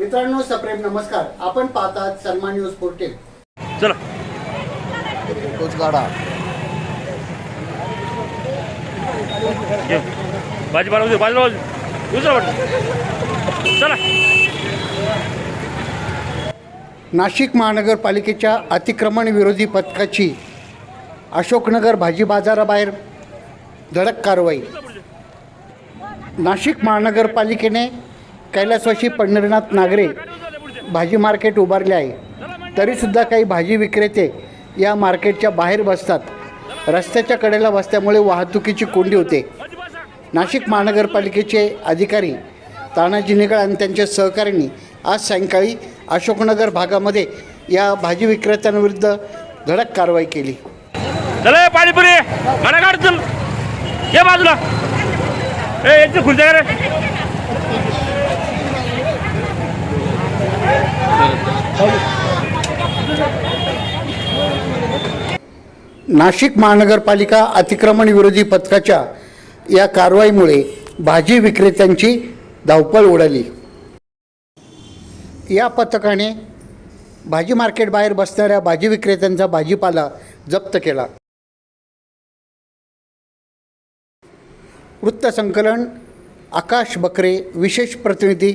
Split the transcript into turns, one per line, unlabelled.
मित्रांनो सप्रेम नमस्कार. आपण पाहतात सन्मान न्यूज पोर्टेल.
चला. भाजी बाजू बाजूला बाजू दुसरा वाटतं. चला.
नाशिक महानगरपालिकेच्या अतिक्रमण विरोधी पथकाची अशोकनगर भाजी बाजाराबाहेर धडक कारवाई. नाशिक महानगरपालिकेने कैलासवाशी पंढरीनाथ नागरे भाजी मार्केट उभारले आहे. तरीसुद्धा काही भाजी विक्रेते या मार्केटच्या बाहेर बसतात. रस्त्याच्या कडेला बसल्यामुळे वाहतुकीची कोंडी होते. नाशिक महानगरपालिकेचे अधिकारी तानाजी निगळ आणि त्यांच्या सहकाऱ्यांनी आज सायंकाळी अशोकनगर भागामध्ये या भाजी विक्रेत्यांविरुद्ध धडक कारवाई केली.
चला पाणीपुरी. काढ चल. ये बाजूला. ए खुर्च्या
नाशिक महानगरपालिका अतिक्रमण विरोधी पथकाच्या या कारवाईमुळे भाजी विक्रेत्यांची धावपळ उडाली. या पथकाने भाजी मार्केट बाहेर बसणाऱ्या भाजी विक्रेत्यांचा भाजीपाला जप्त केला. वृत्तसंकलन आकाश बकरे विशेष प्रतिनिधी